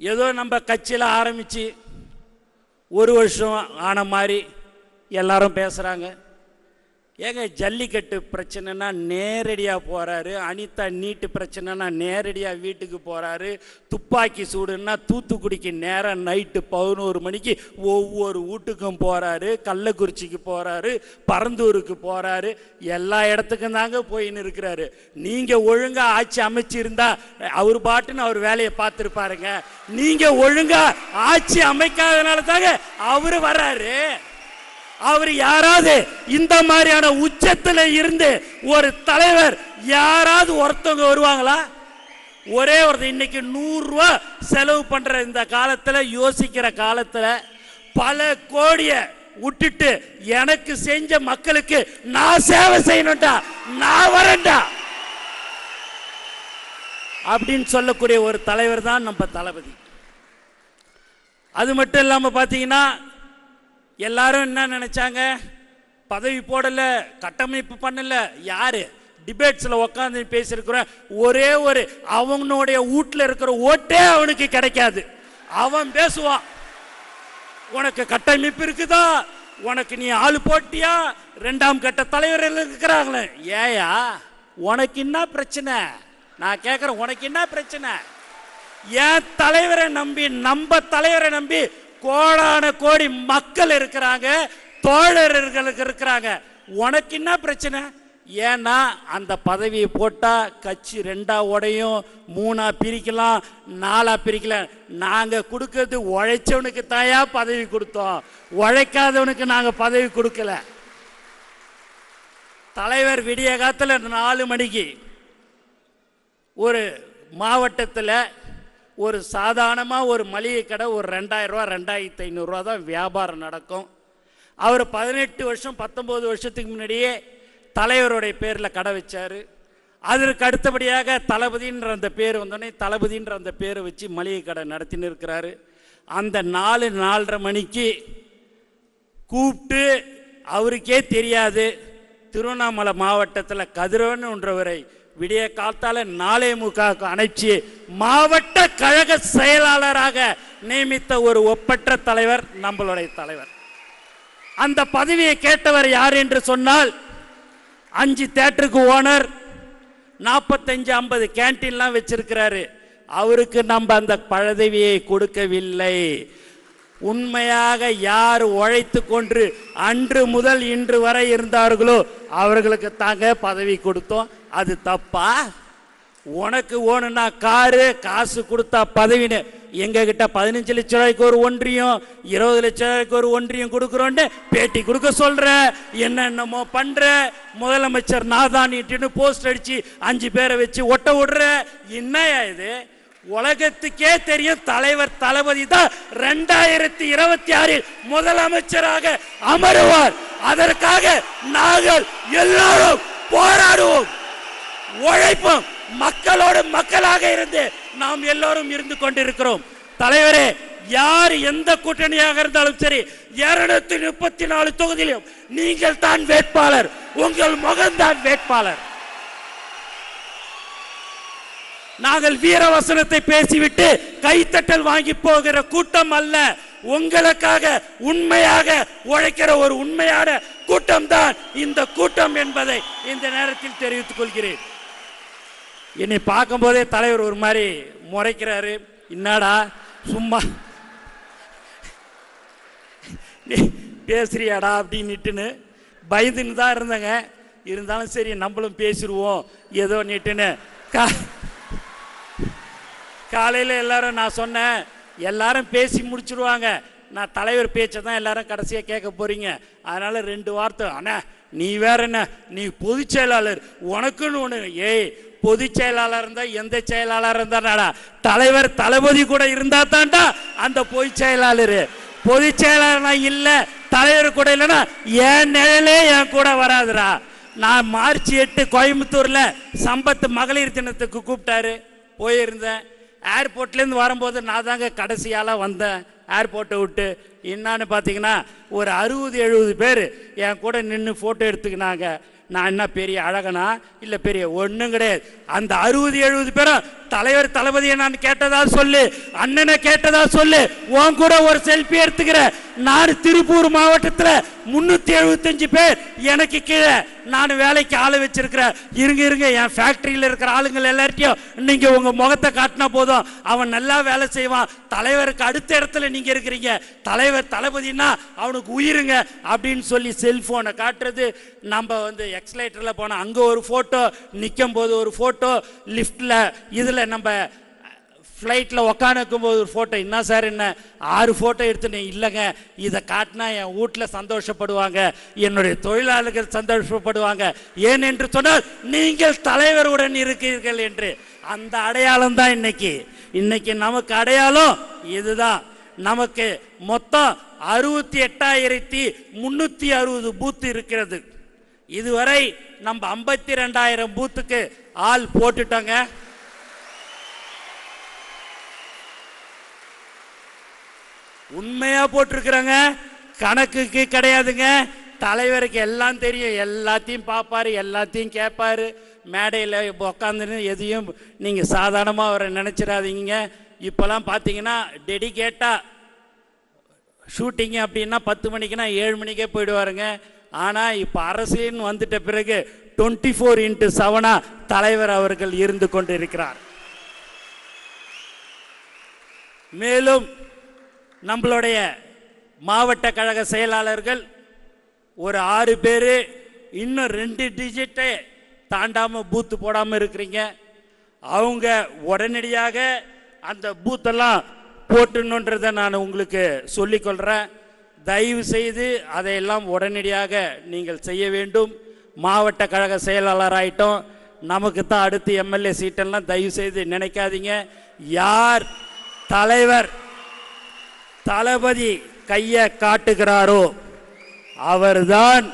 ஏதோ நம்ம கட்சியில் ஆரம்பித்து ஒரு வருஷம் ஆன மாதிரி எல்லாரும் பேசுகிறாங்க ஏங்க ஜல்லிக்கட்டு பிரச்சனைனா நேரடியாக போகிறாரு அனிதா நீட்டு பிரச்சனைனா நேரடியாக வீட்டுக்கு போகிறாரு துப்பாக்கி சூடுன்னா தூத்துக்குடிக்கு நேரம் நைட்டு பதினோரு மணிக்கு ஒவ்வொரு வீட்டுக்கும் போகிறாரு கள்ளக்குறிச்சிக்கு போகிறாரு பரந்தூருக்கு போகிறாரு எல்லா இடத்துக்கும் தாங்க போயின்னு இருக்கிறாரு நீங்கள் ஒழுங்காக ஆட்சி அமைச்சிருந்தா அவர் பாட்டுன்னு அவர் வேலையை பார்த்துருப்பாருங்க. நீங்கள் ஒழுங்காக ஆட்சி அமைக்காதனால தாங்க அவர் வர்றாரு. அவர் யாராவது இந்த மாதிரியான உச்சத்தில் இருந்து ஒரு தலைவர் யாராவது ஒருத்தவங்க வருவாங்களா? ஒரே ஒருத்தர் இன்னைக்கு நூறுரூவா செலவு பண்ணுற இந்த காலத்தில் யோசிக்கிற காலத்தில் பல கோடியை விட்டுட்டு எனக்கு செஞ்ச மக்களுக்கு நான் சேவை செய்யணும்டா நான் வரேன்டா. அப்படின்னு சொல்லக்கூடிய ஒரு தலைவர் தான் நம்ம தளபதி. அது மட்டும் இல்லாமல் பார்த்தீங்கன்னா எல்லாரும் என்ன நினைச்சாங்க? பதவி போடல கட்டமைப்பு பண்ணல. யாரு? டிபேட்ஸ்ல உட்காந்து பேசியிருக்கிற ஒரே ஒரு அவனுடைய வீட்டில் இருக்கிற ஓட்டே அவனுக்கு கிடைக்காது. அவன் பேசுவான் உனக்கு கட்டமைப்பு இருக்குதா? உனக்கு நீ ஆளு போட்டியா? ரெண்டாம் கட்ட தலைவர்கள் இருக்கிறாங்களே. ஏயா உனக்கு என்ன பிரச்சனை? நான் கேட்குறேன் உனக்கு என்ன பிரச்சனை? என் தலைவரை நம்பி நம்ம தலைவரை நம்பி கோடான கோடி மக்கள் இருக்கிறாங்க தோழர்களுக்கு இருக்கிறாங்க. உனக்கு என்ன பிரச்சனை? ஏன்னா அந்த பதவியை போட்டால் கட்சி ரெண்டா உடையும் மூணா பிரிக்கலாம் நாலா பிரிக்கலாம். நாங்கள் கொடுக்கறது உழைச்சவனுக்கு தாயா பதவி கொடுத்தோம். உழைக்காதவனுக்கு நாங்கள் பதவி கொடுக்கல. தலைவர் விடிய காலத்தில் நாலு மணிக்கு ஒரு மாவட்டத்தில் ஒரு சாதாரணமாக ஒரு மளிகை கடை ஒரு ரெண்டாயிரம் ரூபா ரெண்டாயிரத்தி ஐநூறுரூவா தான் வியாபாரம் நடக்கும். அவர் பதினெட்டு வருஷம் பத்தொம்போது வருஷத்துக்கு முன்னாடியே தலைவருடைய பேரில் கடை வச்சார். அதற்கு அடுத்தபடியாக தளபதின்ற அந்த பேர் வந்தோடனே தளபதின்ற அந்த பேரை வச்சு மளிகை கடை நடத்தின்னு இருக்கிறாரு. அந்த நாலு நாலரை மணிக்கு கூப்பிட்டு அவருக்கே தெரியாது. திருவண்ணாமலை மாவட்டத்தில் கதிரவன்ன்றவரை விடிய காலத்தால நாளே முகாக்கு அணைச்சி மாவட்ட கழக செயலாளராக நியமித்த ஒரு ஒப்பற்ற தலைவர் நம்மளுடைய தலைவர். அந்த பதவியை கேட்டவர் யார் என்று சொன்னால் அஞ்சு தேட்டருக்கு ஓனர் நாற்பத்தஞ்சு ஐம்பது கேன்டீன்லாம் வச்சிருக்கிறாரு. அவருக்கு நம்ம அந்த பதவியை கொடுக்கவில்லை. உண்மையாக யார் உழைத்து கொன்று அன்று முதல் இன்று வரை இருந்தார்களோ அவர்களுக்கு தாங்க பதவி கொடுத்தோம். அது தப்பா? உனக்கு ஓணுனா காரு காசு கொடுத்தா பதவின்னு. எங்க கிட்ட பதினஞ்சு லட்ச ரூபாய்க்கு ஒரு ஒன்றியம் இருபது லட்ச ரூபாய்க்கு ஒரு ஒன்றியம் கொடுக்குறோன்னு பேட்டி கொடுக்க சொல்ற. என்னென்னமோ பண்ற. முதலமைச்சர் நாதானிட்டுன்னு போஸ்ட் அடிச்சு அஞ்சு பேரை வச்சு ஒட்ட விடுற. என்னையா இது? உலகத்துக்கே தெரியும் தலைவர் தளபதி தான் ரெண்டாயிரத்தி இருபத்தி ஆறில் முதலமைச்சராக அமருவார். அதற்காக நாங்கள் எல்லாரும் போராடுவோம். உழைப்பும் மக்களோடு மக்களாக இருந்து நாம் எல்லோரும் இருந்து கொண்டிருக்கிறோம். தலைவரே யார் எந்த கூட்டணியாக இருந்தாலும் சரி இருநூத்தி முப்பத்தி நாலு தொகுதியிலும் நீங்கள் தான் வேட்பாளர். உங்கள் முகம்தான் வேட்பாளர். நாங்கள் வீரவசனத்தை பேசிவிட்டு கைத்தட்டல் வாங்கி போகிற கூட்டம் அல்ல உங்களுக்காக உண்மையாக உழைக்கிற ஒரு உண்மையான கூட்டம் தான் இந்த கூட்டம் என்பதை இந்த நேரத்தில் தெரிவித்துக் கொள்கிறேன். என்னை பார்க்கும்போதே தலைவர் ஒரு மாதிரி முறைக்கிறாரு. என்னடா சும்மா நீ பேசுறியாடா? அப்படின்னுட்டுன்னு பயந்துன்னு தான் இருந்தேங்க. இருந்தாலும் சரி நம்மளும் பேசிடுவோம். ஏதோ நீட்டுன்னு கா காலையில் எல்லாரும் நான் சொன்னேன் எல்லாரும் பேசி முடிச்சிருவாங்க நான் தலைவர் பேச்சை தான் எல்லாரும் கடைசியாக கேட்க போகிறீங்க அதனால் ரெண்டு வார்த்தை. அண்ணா நீ வேற என்ன? நீ பொதுச் செயலாளர். உனக்குன்னு ஒன்று ஏய் பொதுச் செயலாளர் இருந்தா எந்த செயலாளர் இருந்தாடா தலைவர் தளபதி கூட இருந்தா தான்டா அந்த பொதுச் செயலாளர். பொதுச் செயலாளர்னா இல்ல தலைவர் கூட இல்லைன்னா என் நிழலே என் கூட வராதுடா. நான் மார்ச் எட்டு கோயம்புத்தூர்ல சம்பத்து மகளிர் தினத்துக்கு கூப்பிட்டாரு. போயிருந்தேன். ஏர்போர்ட்லேருந்து வரும்போது நான் தாங்க கடைசியால வந்தேன். ஏர்போர்ட்டை விட்டு என்னான்னு பார்த்தீங்கன்னா ஒரு அறுபது எழுபது பேர் என் கூட நின்று ஃபோட்டோ எடுத்துக்கினாங்க. நான் என்ன பெரிய அழகனா? இல்லை பெரிய ஒன்றும் கிடையாது. அந்த அறுபது எழுபது பேரும் தலைவர் தளபதியை நான் கேட்டதா சொல்லு. அண்ணனை கேட்டதா சொல்லு. உன் கூட ஒரு செல்ஃபி எடுத்துக்கிற நான் திருப்பூர் மாவட்டத்தில் முன்னூத்தி எழுபத்தஞ்சு பேர் எனக்கு கீழே. நான் வேலைக்கு ஆள் வச்சிருக்கிறேன் இருங்க இருங்க என் ஃபேக்டரியில் இருக்கிற ஆளுங்கள் எல்லார்ட்டையும் நீங்க உங்க முகத்தை காட்டினா போதும். அவன் நல்லா வேலை செய்வான். தலைவருக்கு அடுத்த இடத்துல நீங்க இருக்கிறீங்க. தலைவர் தளபதினா அவனுக்கு உயிருங்க அப்படின்னு சொல்லி செல்போனை காட்டுறது. நம்ம வந்து எக்ஸலேட்டரில் போனால் அங்கே ஒரு ஃபோட்டோ நிற்கும் போது ஒரு ஃபோட்டோ லிஃப்ட்டில் இதில் நம்ம ஃப்ளைட்டில் உக்காந்துக்கும் போது ஒரு ஃபோட்டோ என்ன சார் என்ன? ஆறு ஃபோட்டோ எடுத்துனேன் இல்லைங்க. இதை காட்டினா என் வீட்டில் சந்தோஷப்படுவாங்க. என்னுடைய தொழிலாளர்கள் சந்தோஷப்படுவாங்க. ஏன் என்று சொன்னால் நீங்கள் தலைவருடன் இருக்கிறீர்கள் என்று. அந்த அடையாளம் தான் இன்னைக்கு. இன்னைக்கு நமக்கு அடையாளம் இதுதான். நமக்கு மொத்தம் அறுபத்தி எட்டாயிரத்தி முன்னூற்றி அறுபது பூத்து இருக்கிறது. இதுவரை நம்ம ஐம்பத்தி ரெண்டாயிரம் பூத்துக்கு ஆள் போட்டுட்டோங்க. உண்மையா போட்டிருக்கிறாங்க. கணக்குக்கு கிடையாதுங்க. தலைவருக்கு எல்லாம் தெரியும். எல்லாத்தையும் பார்ப்பாரு எல்லாத்தையும் கேட்பாரு மேடையில் உக்காந்துன்னு எதையும் நீங்கள் சாதாரணமாக அவரை நினச்சிடாதீங்க இப்போலாம் பார்த்தீங்கன்னா டெடிகேட்டாக ஷூட்டிங் அப்படின்னா பத்து மணிக்குனா ஏழு மணிக்கே போயிடுவாருங்க. ஆனால் இப்போ அரசியல்னு வந்துட்ட பிறகு டுவெண்ட்டி ஃபோர் இன்ட்டு செவனாக தலைவர் அவர்கள் இருந்து கொண்டு இருக்கிறார் மேலும் நம்மளுடைய மாவட்ட கழக செயலாளர்கள் ஒரு ஆறு பேர் இன்னும் ரெண்டு டிஜிட்டை தாண்டாமல் பூத்து போடாமல் இருக்கிறீங்க. அவங்க உடனடியாக அந்த பூத்தெல்லாம் போட்டுணுன்றதை நான் உங்களுக்கு சொல்லிக்கொள்கிறேன் தயவு செய்து அதையெல்லாம் உடனடியாக நீங்கள் செய்ய வேண்டும். மாவட்ட கழக செயலாளராகிட்டோம் நமக்கு தான் அடுத்து எம்எல்ஏ சீட்டெல்லாம் தயவு செய்து நினைக்காதீங்க. யார் தலைவர் தளபதி கையை காட்டுகிறாரோ அவர்தான்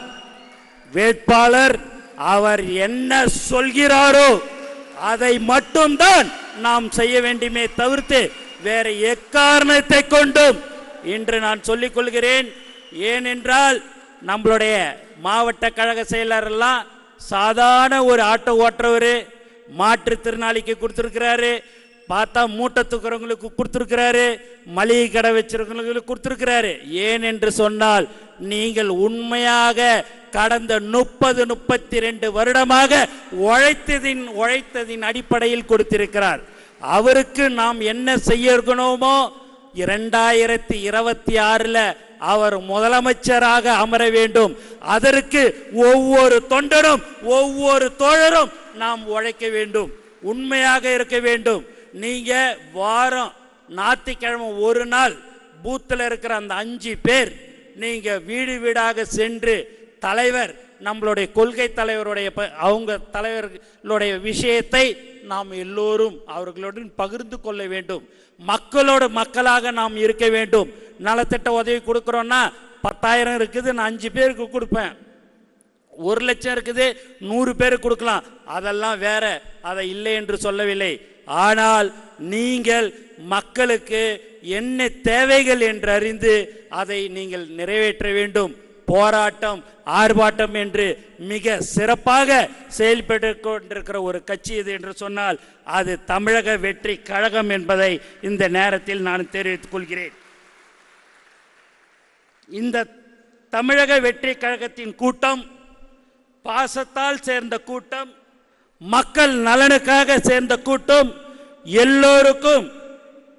வேட்பாளர். அவர் என்ன சொல்கிறாரோ அதை மட்டும்தான் நாம் செய்ய வேண்டுமே தவிர்த்து வேற எக்காரணத்தை கொண்டும் இன்று நான் சொல்லிக் கொள்கிறேன். ஏனென்றால் நம்மளுடைய மாவட்ட கழக செயலரெல்லாம் சாதாரண ஒரு ஆட்டோ ஓட்டுறவர் மாற்றுத்திறனாளிக்கு கொடுத்துருக்கிறாரு பார்த்தா மூட்டை தூக்குறவங்களுக்கு கொடுத்துருக்கிறாரு மளிகை கடை வச்சிருக்கிறவங்களுக்கு கொடுத்துருக்கிறாரு. ஏன் என்று சொன்னால் நீங்கள் உண்மையாக கடந்த முப்பது முப்பத்தி ரெண்டு வருடமாக உழைத்ததின் உழைத்ததின் அடிப்படையில் கொடுத்திருக்கிறார். அவருக்கு நாம் என்ன செய்யணுமோ இரண்டாயிரத்தி இருபத்தி ஆறில் அவர் முதலமைச்சராக அமர வேண்டும். அதற்கு ஒவ்வொரு தொண்டரும் ஒவ்வொரு தோழரும் நாம் உழைக்க வேண்டும். உண்மையாக இருக்க வேண்டும். நீங்கள் வாரம் ஞாயிற்றுக்கிழமை ஒரு நாள் பூத்தில் இருக்கிற அந்த அஞ்சு பேர் நீங்கள் வீடு வீடாக சென்று தலைவர் நம்மளுடைய கொள்கை தலைவருடைய ப- அவங்க தலைவர்களுடைய விஷயத்தை நாம் எல்லோரும் அவர்களுடன் பகிர்ந்து கொள்ள வேண்டும். மக்களோட மக்களாக நாம் இருக்க வேண்டும். நலத்திட்ட உதவி கொடுக்குறோன்னா பத்தாயிரம் இருக்குது நான் அஞ்சு பேருக்கு கொடுப்பேன். ஒரு லட்சம் இருக்குது நூறு பேருக்கு கொடுக்கலாம். அதெல்லாம் வேற அதை இல்லை என்று சொல்லவில்லை. ஆனால் நீங்கள் மக்களுக்கு என்ன தேவைகள் என்று அறிந்து அதை நீங்கள் நிறைவேற்ற வேண்டும். போராட்டம் ஆர்ப்பாட்டம் என்று மிக சிறப்பாக செயல்பட்டு கொண்டிருக்கிற ஒரு கட்சி இது என்று சொன்னால் அது தமிழக வெற்றி கழகம் என்பதை இந்த நேரத்தில் நான் தெரிவித்துக் கொள்கிறேன். இந்த தமிழக வெற்றி கழகத்தின் கூட்டம் பாசத்தால் சேர்ந்த கூட்டம் மக்கள் நலனுக்காக சேர்ந்த கூட்டம் எல்லோருக்கும்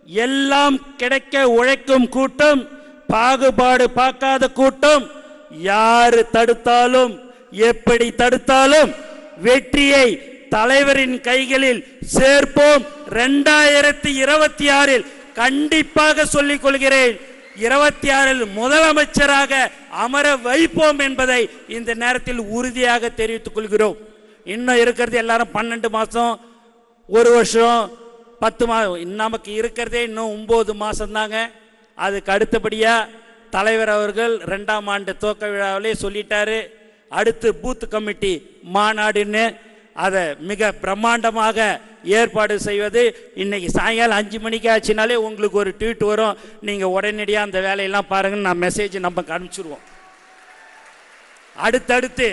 எல்லாம் கிடைக்க உழைக்கும் கூட்டம் பாகுபாடு பார்க்காத கூட்டம் யாரு தடுத்தாலும் எப்படி தடுத்தாலும் வெற்றியை தலைவரின் கைகளில் சேர்ப்போம். ரெண்டாயிரத்தி இருபத்தி ஆறில் கண்டிப்பாக சொல்லிக் கொள்கிறேன் இருபத்தி ஆறில் முதலமைச்சராக அமர வைப்போம் என்பதை இந்த நேரத்தில் உறுதியாக தெரிவித்துக் கொள்கிறோம். இன்னும் இருக்கிறது எல்லாரும் பன்னெண்டு மாதம் ஒரு வருஷம் பத்து மாதம் நமக்கு இருக்கிறதே இன்னும் ஒம்பது மாதம்தாங்க அதுக்கு அடுத்தபடியாக தலைவர் அவர்கள் ரெண்டாம் ஆண்டு துவக்க விழாவிலே சொல்லிட்டாரு. அடுத்து பூத் கமிட்டி மாநாடுன்னு அதை மிக பிரம்மாண்டமாக ஏற்பாடு செய்வது. இன்னைக்கு சாயங்காலம் அஞ்சு மணிக்கு ஆச்சுனாலே உங்களுக்கு ஒரு ட்வீட் வரும். நீங்கள் உடனடியாக அந்த வேலையெல்லாம் பாருங்கன்னு நான் மெசேஜ் நமக்கு அனுப்பிச்சிருவோம். அடுத்தடுத்து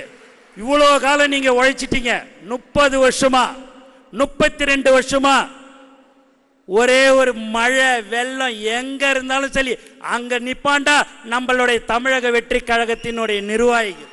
இவ்வளோ காலம் நீங்கள் உழைச்சிட்டீங்க. முப்பது வருஷமா முப்பத்தி ரெண்டு வருஷமா. ஒரே ஒரு மழை வெள்ளம் எங்கே இருந்தாலும் சரி அங்கே நிப்பாண்டா நம்மளுடைய தமிழக வெற்றி கழகத்தினுடைய நிர்வாகிகள்.